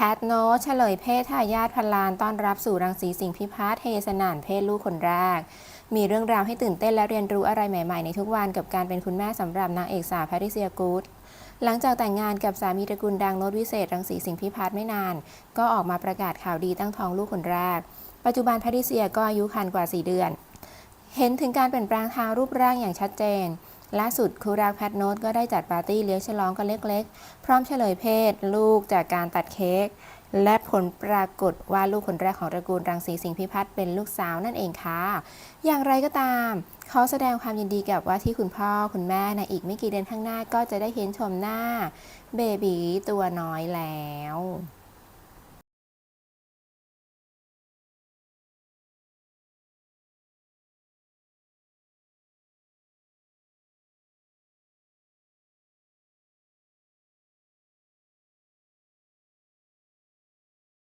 ทโนตเฉลยเพศทายาทพันล้านต้อนรับสู่รังสีสิงห์พิพัฒน์เฮสนานเพศลูกคนแรก มีเรื่องราวให้ตื่นเต้นและเรียนรู้อะไรใหม่ ๆ ในทุกวันกับการเป็นคุณแม่สำหรับนางเอกสาวแพทริเซียกูดหลังจากแต่งงานกับสามีตระกูลดังโนตวิเศษ รังสีสิงห์พิพัฒน์ไม่นาน ก็ออกมาประกาศข่าวดีตั้งท้องลูกคนแรก ปัจจุบันแพทริเซียก็อายุครรภ์กว่า 4 เดือน เห็นถึงการเปลี่ยนแปลงทางรูปร่างอย่างชัดเจน ล่าสุดครูรักแพทโนตก็ได้จัดปาร์ตี้เลี้ยงฉลองกันเล็กๆ พร้อมเฉลยเพศ ลูกจากการตัดเค้กและผลปรากฏว่าลูกคนแรกของตระกูลรังสีสิงห์พิพัฒน์เป็นลูกสาวนั่นเองค่ะ อย่างไรก็ตามเขอแสดงความยินดีกับว่าที่คุณพ่อคุณแม่ในอีกไม่กี่เดือนข้างหน้าก็จะได้เห็นชมหน้าเบบีตัวน้อยแล้ว